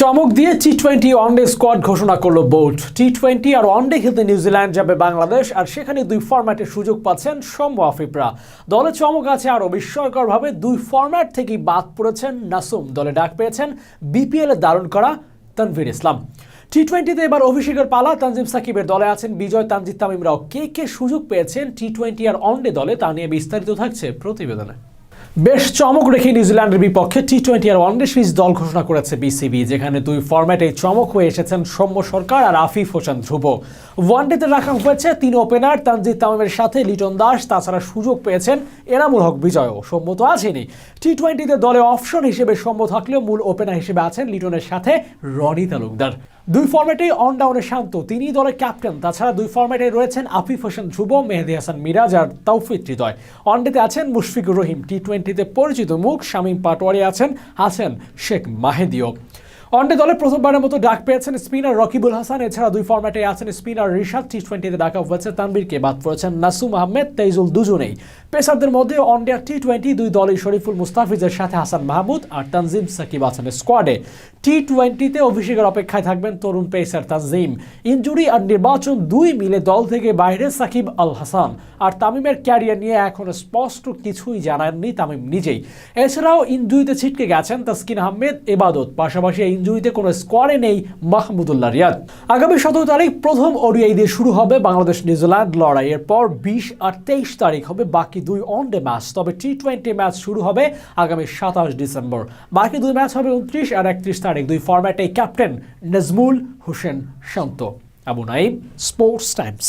চমক দিয়ে T twenty one day squad ঘোষণা করল বোর্ড। টি টোয়েন্টি আর ওয়ানডে খেলতে নিউজিল্যান্ড যাবে বাংলাদেশ, আর সেখানে দুই ফরম্যাটের সুযোগ পাচ্ছেন সৌম্য আফিফরা দলে চমক আছে আরও বিস্ময়করভাবে, দুই ফরম্যাট থেকেই বাদ পড়েছেন নাসুম। দলে ডাক পেয়েছেন বিপিএল দারুণ করা তানভীর ইসলাম। টি টোয়েন্টিতে এবার অভিষেকের পালা, তানজিম সাকিবের দলে আছেন বিজয়, তানজিদ তামিমরাও কে কে সুযোগ পেয়েছেন টি টোয়েন্টি আর ওয়ানডে দলে, তা নিয়ে বিস্তারিত থাকছে প্রতিবেদনে। বেশ চমক রেখে নিউজিল্যান্ডের বিপক্ষে টি টোয়েন্টি আর ওয়ানডে সিরিজ দল ঘোষণা করেছে বিসিবি যেখানে দুই ফরম্যাটে চমক হয়ে এসেছেন সৌম্য সরকার আর আফিফ হোসেন ধ্রুব। ওয়ানডেতে রাখা হয়েছে তিন ওপেনার তানজিদ তামিমের সাথে লিটন দাস, তাছাড়া সুযোগ পেয়েছেন এনামুল হক বিজয়ও। সৌম্য তো আছেনই। টি টোয়েন্টিতে দলে অপশন হিসেবে সৌম্য থাকলেও মূল ওপেনার হিসেবে আছেন লিটনের সাথে রনি তালুকদার। দুই ফরম্যাটেই অন ডাউনে শান্ত। তিনি দলের ক্যাপ্টেন। তাছাড়া দুই ফরম্যাটে রয়েছেন আফিফ হোসেন ধ্রুব, মেহেদি হাসান মিরাজ আর তৌফিক হৃদয়। ওয়ানডেতে আছেন মুশফিকুর রহিম। টি টোয়েন্টিতে পরিচিত মুখ শামীম পাটোয়ারি আছেন আছেন শেখ মাহেদিও। ওয়ানডে দলে প্রথমবারের মতো ডাক পেয়েছেন স্পিনার রকিবুল হাসান। এছাড়া দুই ফরম্যাটে আছেন স্পিনার রিশাদ টি টোয়েন্টিতে ডাকা হয়েছে তানবীরকে বাদ পড়েছেন নাসুম আহমেদ, তেইজুল দুজনেই। পেসারদের মধ্যে ওয়ানডে টি টোয়েন্টি দুই দলই শরীফুল মুস্তাফিজের সাথে হাসান মাহমুদ আর তানজিম সাকিব আছেন স্কোয়াডে। টি টোয়েন্টিতে অভিষেকের অপেক্ষায় থাকবেন তরুণ পেসার তানজিম। ইনজুরি আর নির্বাচন দুই মিলে দল থেকে বাইরে সাকিব আল হাসান। আর তামিমের ক্যারিয়ার নিয়ে এখনও স্পষ্ট কিছুই জানাননি তামিম নিজেই। এছাড়াও ইনজুরিতে ছিটকে গেছেন তাসকিন আহমেদ, এবাদত। পাশাপাশি এই ইনজুরিতে কোনো স্কোয়াডে নেই মাহমুদুল্লাহ রিয়াদ। আগামী সতেরো তারিখ প্রথম ওডিআই দিয়ে শুরু হবে বাংলাদেশ নিউজিল্যান্ড লড়াইয়ের পর বিশ আর তেইশ তারিখ হবে বাকি দুই ওয়ানডে ম্যাচ তবে টি টোয়েন্টি ম্যাচ শুরু হবে আগামী সাতাশ ডিসেম্বর। বাকি দুই ম্যাচ হবে উনত্রিশ আর একত্রিশ তারিখ। দুই ফরম্যাটে captain Najmul Hossain Shanto. Abu Naim sports times